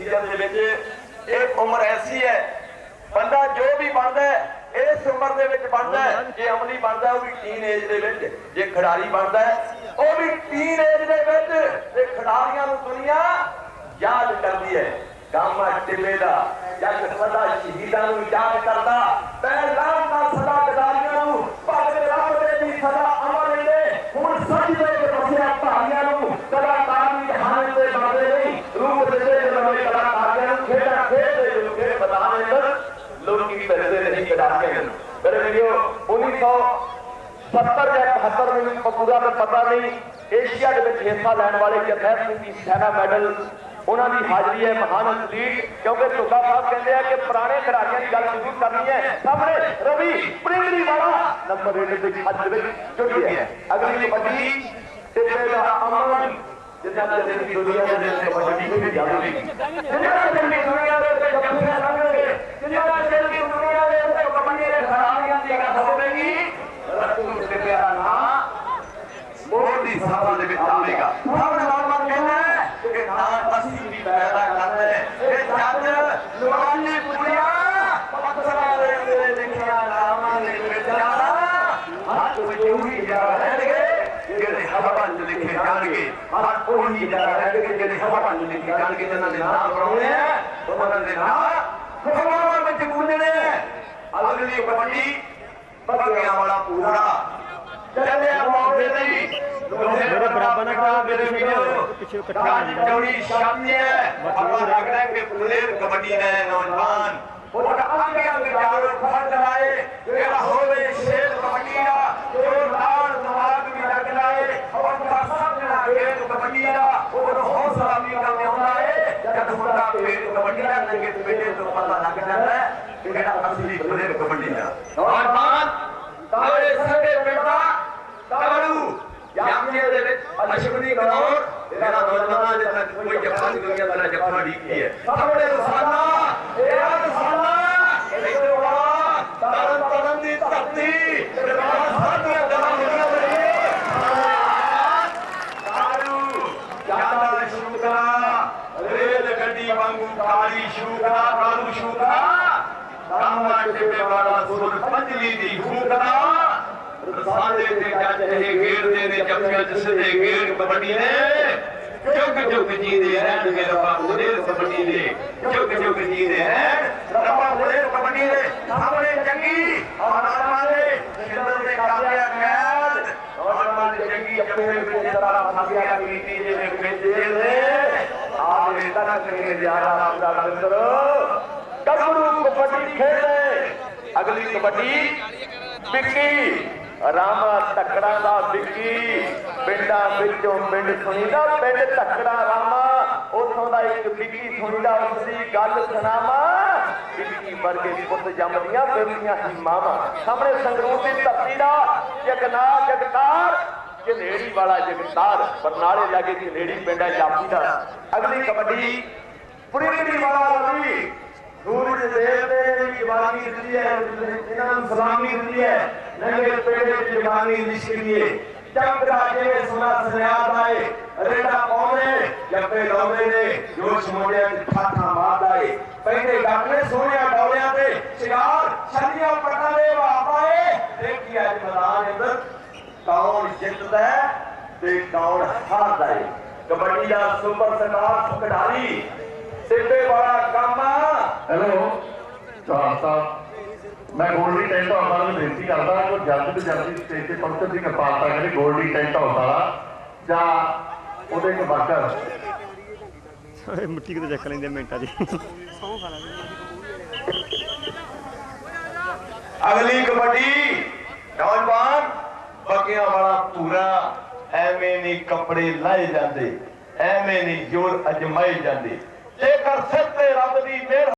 Season ਦੇ ਵਿੱਚ ਇਹ ਉਮਰ ਐਸੀ ਹੈ, ਬੰਦਾ ਜੋ ਵੀ ਬਣਦਾ ਹੈ, ਇਸ ਉਮਰ ਦੇ ਵਿੱਚ ਬਣਦਾ ਹੈ, ਜੇ ਅਮਲੀ ਬਣਦਾ ਉਹ ਵੀ ਟੀਨ ਏਜ ਦੇ ਵਿੱਚ, ਜੇ ਖਿਡਾਰੀ ਬਣਦਾ ਹੈ, ਉਹ ਵੀ ਟੀਨ ਏਜ ਦੇ ਵਿੱਚ, ਤੇ ਖਿਡਾਰੀਆਂ ਨੂੰ ਦੁਨੀਆ ਯਾਦ ਕਰਦੀ ਹੈ। ਗਾਮਾ ਟਿੱਬੇ ਦਾ, ਜੱਗ ਸਦਾ ਸ਼ਹੀਦਾਂ ਨੂੰ ਯਾਦ ਕਰਦਾ ਪਹਿਲਾਂ ਫਿਰਦੇ ਨਹੀਂ ਖਿਡਾਰੀਆਂ ਨੂੰ ਮੇਰੇ ਵੀਡੀਓ 1970 ਜਾਂ 71 ਮੈਨੂੰ ਪੂਰਾ ਤਾਂ ਪਤਾ ਨਹੀਂ ਏਸ਼ੀਆ ਦੇ ਵਿੱਚ ਹਿੱਸਾ ਲੈਣ ਵਾਲੇ ਜਥੇਰ ਸਿੰਘ ਦੀ ਸੈਨਾ ਮੈਡਲ ਉਹਨਾਂ ਦੀ ਹਾਜ਼ਰੀ ਹੈ ਮਹਾਨ ਅਥਲੀਟ ਕਿਉਂਕਿ ਤੁਗਾ ਸਾਹਿਬ ਕਹਿੰਦੇ ਆ ਕਿ ਪੁਰਾਣੇ ਖਿਡਾਰੀਆਂ ਦੀ ਗੱਲ ਜ਼ਰੂਰ ਕਰਨੀ ਹੈ ਸਾਹਮਣੇ ਰਵੀ ਪ੍ਰਿੰਗਰੀ ਵਾਲਾ ਨੰਬਰ 1 ਦੇ ਖੱਜ ਵਿੱਚ ਜੁੜੀ ਹੈ ਅਗਲੀ ਕਬੱਡੀ ਤੇ ਪਹਿਲਾ ਅਮਨ ਜਿੰਨਾ ਚਿਰ ਦੀ ਦੁਨੀਆ ਦੇ ਵਿੱਚ ਕਬੱਡੀ ਨਹੀਂ ਜਾਣਦੀ ਜਿੰਨਾ ਚਿਰ ਦੀ ਦੁਨੀਆ ਦੇ ਵਿੱਚ ਕਬੱਡੀ ਲੰਘਣਗੇ ਜਿੰਨਾ ਚਿਰ ਦੀ ਦੁਨੀਆ ਦੇ ਵਿੱਚ ਕਬੱਡੀ ਦੇ ਖਿਡਾਰੀਆਂ ਦੀ ਗੱਲ ਹੋਵੇਗੀ ਰਸੂਲ ਦੇ ਪਿਆਰਾ ਨਾਮ ਮੋਹ ਦੇ ਵਿੱਚ ਆਵੇਗਾ। ਸਭ ਨੌਜਵਾਨ ਕਹਿੰਦਾ ਕਿ ਨਾ ਅਸੀਂ ਵੀ ਪੈਦਾ ਕਰਨਾ ਹੈ। ਇਹ ਜੱਜ ਨਵਾਨੀ ਕੁੜੀਆਂ ਪੱਥਰਾਂ ਦੇ ਉੱਤੇ ਲਿਖਿਆ ਨਾਮਾਂ ਦੇ ਵਿਚਾਰਾ ਹੱਥ ਵਿੱਚ ਉਹੀ ਜਾ ਰਹਿਣਗੇ ਜਿਹੜੇ ਹਵਾ ਚ ਲਿਖੇ ਜਾਣਗੇ। ਹੱਥ ਉਹੀ ਜਾ ਰਹਿਣਗੇ ਜਿਹੜੇ ਹਵਾ ਚ ਲਿਖੇ ਜਾਣਗੇ ਜਿਹਨਾਂ ਦੇ ਨਾਮ ਬਣਾਉਣੇ ਆ, ਉਹਨਾਂ ਦੇ ਨਾਮ ਹਵਾਵਾਂ ਵਿੱਚ ਗੂੰਜਣੇ ਅਗਲੀ ਕਬੱਡੀ ਬੱਗਿਆਂ ਵਾਲਾ ਪੂਰਾ। ਚੱਲਿਆ। ਮੇਰੇ ਬਰਾਬਰ ਨਾ ਕਰਾ ਮੇਰੇ ਵੀਰੋ ਪਿੱਛੇ ਇਕੱਠਾ ਚੌੜੀ ਸ਼ਾਮੀ ਹੈ ਆਪਾਂ ਲੱਗਦਾ ਕਿ ਪਲੇਅਰ ਕਬੱਡੀ ਦੇ ਨੌਜਵਾਨ। ਉਹ ਅੱਗੇ ਅੱਗੇ ਜਾੜੋ ਫੜ ਲਾਏ ਜਿਹੜਾ ਹੋਵੇ ਸ਼ੇਰ ਕਬੱਡੀ ਦਾ ਜੋਰਦਾਰ ਦਿਮਾਗ ਵੀ ਲੱਗ ਲਾਏ ਉਹ ਤਾਂ ਸਮਝਣਾ ਖੇਡ ਕਬੱਡੀ ਦਾ ਉਹ ਹੌਸਲਾ ਵੀ ਕੰਮ ਆਉਂਦਾ ਹੈ ਜਦ ਮੁੰਡਾ ਖੇਡ ਕਬੱਡੀ ਦਾ ਨੰਗੇ ਪੇਟੇ ਤੋਂ ਪਤਾ ਲੱਗ ਜਾਂਦਾ ਹੈ ਕਿ ਜਿਹੜਾ ਅਸਲੀ ਪਲੇਅਰ ਕਬੱਡੀ ਦਾ। ਨੌਜਵਾਨ ਤਾਰੇ ਸਾਡੇ ਪਿੰਡਾ ਤਾਰੂ ਜਾਮੀਏ ਦੇ ਵਿੱਚ ਅਸ਼ਵਨੀ ਕਰੌਰ ਤੇਰਾ ਨੌਜਵਾਨਾਂ ਦੇ ਤੱਕ ਕੋਈ ਜੱਫਾ ਨਹੀਂ ਦੁਨੀਆ ਦਾ ਜੱਫਾ ਢੀਕੀ ਹੈ ਸਾਹਮਣੇ ਰਸਾਨਾ ਤੇਰਾ ਰਸਾਨਾ ਇਹਦੇ ਵਾਲਾ ਤਰਨ ਤਰਨ ਦੀ ਧਰਤੀ ਦਰਬਾਰ ਸਾਹਿਬ ਦੀਆਂ ਗੱਲਾਂ ਹੁੰਦੀਆਂ ਨੇ ਤਾਰੂ ਜਾਂਦਾ ਸ਼ੂਕਰਾ ਰੇਲ ਗੱਡੀ ਵਾਂਗੂ ਕਾਲੀ ਸ਼ੂਕਰਾ ਕਾਲੂ ਸ਼ੂਕਰਾ ਕਾਮਾ ਟਿੱਬੇ ਵਾਲਾ ਸੁਰ ਪੰਜਲੀ ਦੀ ਹੂਕਰਾ ਰਸਾਲੇ ਤੇ ਜੱਜ ਇਹ ਗੇੜਦੇ ਨੇ ਜੱਫਿਆਂ ਚ ਸਿੱਧੇ ਗੇੜ ਕਬੱਡੀ ਨੇ ਜੁਗ ਜੁਗ ਜੀਦੇ ਰਹਿਣਗੇ ਰੱਬਾ ਉਹਦੇ ਕਬੱਡੀ ਦੇ ਜੁਗ ਜੁਗ ਜੀਦੇ ਰਹਿਣ ਰੱਬਾ ਉਹਦੇ ਕਬੱਡੀ ਦੇ ਸਾਹਮਣੇ ਚੰਗੀ ਆਨੰਦ ਦੇ ਸਿੰਦਰ ਦੇ ਕਾਬਿਆ ਕੈਦ ਨੌਜਵਾਨ ਚੰਗੀ ਜੱਫੇ ਵਿੱਚ ਤਰਾ ਫਸਿਆ ਕੀਤੀ ਜਿਵੇਂ ਖੇਡੇ ਨੇ ਆਵੇ ਤੱਕ ਕੇ ਜ਼ਿਆਦਾ ਆਪਦਾ ਮਿੱਤਰ ਗੱਭਰੂ ਕਬੱਡੀ ਖੇਡੇ ਅਗਲੀ ਕਬੱਡੀ ਵਿੱਕੀ ਰਾਮਾ ਤਕੜਾ ਦਾ ਵਿੱਕੀ, ਪਿੰਡਾਂ ਵਿੱਚੋਂ ਪਿੰਡ ਸੁਣੀਦਾ ਪਿੰਡ ਤਕੜਾ ਰਾਮਾ, ਉਥੋਂ ਦਾ ਇੱਕ ਵਿੱਕੀ ਸੁਣੀਦਾ ਉਸ ਦੀ ਗੱਲ ਸੁਣਾਵਾ। ਵਿੱਕੀ ਵਰਗੇ ਪੁੱਤ ਜੰਮਦੀਆਂ ਬੇਟੀਆਂ ਹੀ ਮਾਵਾਂ। ਸਾਹਮਣੇ ਸੰਗਰੂਰ ਦੀ ਧਰਤੀ ਦਾ ਜਗਨਾ ਜਗਤਾਰ ਜਨੇੜੀ ਵਾਲਾ ਜਗਤਾਰ, ਬਰਨਾਲੇ ਲਾਗੇ ਜਨੇੜੀ ਪਿੰਡ ਹੈ ਜਾਪੀ ਦਾ। ਅਗਲੀ ਕਬੱਡੀ ਪੁਰੀੜੀ ਵਾਲਾ ਰਵੀ ਸੂਰਜ ਦੇਵ ਨੇ ਜਵਾਨੀ ਦਿੱਤੀ ਹੈ, ਇਹਨਾਂ ਨੂੰ ਸਲਾਮੀ ਦਿੱਤੀ ਹੈ। ਨੰਗੇ ਪੇੜੇ ਦੀ ਜਵਾਨੀ ਲਿਸ਼ਕਦੀ ਹੈ ਚੰਦ ਰਾਜੇ ਸੁਨਾ ਸੁਨਿਆਦ ਆਏ ਰੇਡਾ ਪਾਉਂਦੇ ਜੱਪੇ ਲਾਉਂਦੇ ਨੇ। ਜੋਸ਼ ਮੋੜਿਆਂ ਚ ਠਾਠਾਂ ਮਾਰਦਾ ਏ। ਪਹਿਲੇ ਡਾਕਰੇ ਸੋਹਣਿਆ ਡੌਲਿਆਂ ਤੇ ਸ਼ਿਕਾਰ ਛੱਲੀਆਂ ਪੱਟਾਂ ਦੇ ਵਾਪਾ ਏ। ਦੇਖੀ ਅੱਜ ਮੈਦਾਨ ਅੰਦਰ ਕੌਣ ਜਿੱਤਦਾ ਹੈ ਤੇ ਕੌਣ ਹਾਰਦਾ ਏ। ਕਬੱਡੀ ਦਾ ਸੁਪਰ ਸਟਾਰ ਖਿਡਾਰੀ, ਸਿੱਧੇ ਵਾਲਾ ਕਾਮਾ ਹੈਲੋ ਚਾਰ ਸਾਹਿਬ। ਮੈਂ ਗੋਲਡੀ ਟੈਂਟ ਹਾਊਸ ਵਾਲਿਆਂ ਨੂੰ ਬੇਨਤੀ ਕਰਦਾ ਕਿ ਜਲਦ ਤੋਂ ਜਲਦੀ ਸਟੇਜ ਤੇ ਪਹੁੰਚਣ ਦੀ ਕਿਰਪਾਲਤਾ ਕਰੇ ਗੋਲਡੀ ਟੈਂਟ ਹਾਊਸ ਵਾਲਾ ਜਾਂ ਉਹਦੇ ਇੱਕ ਵਰਕਰ ਓਏ ਮਿੱਟੀ ਕਿਤੇ ਚੱਕ ਲੈਂਦੇ ਮਿੰਟਾਂ 'ਚ। ਅਗਲੀ ਕਬੱਡੀ ਨੌਜਵਾਨ ਬੱਗਿਆਂ ਵਾਲਾ ਪੂਰਾ ਐਵੇਂ ਨਹੀਂ ਕੱਪੜੇ ਲਾਏ ਜਾਂਦੇ ਐਵੇਂ ਨਹੀਂ ਜੋਰ ਅਜਮਾਏ ਜਾਂਦੇ। ਜੇਕਰ ਸਿਰ ਤੇ ਰੱਬ ਦੀ ਮਿਹਰ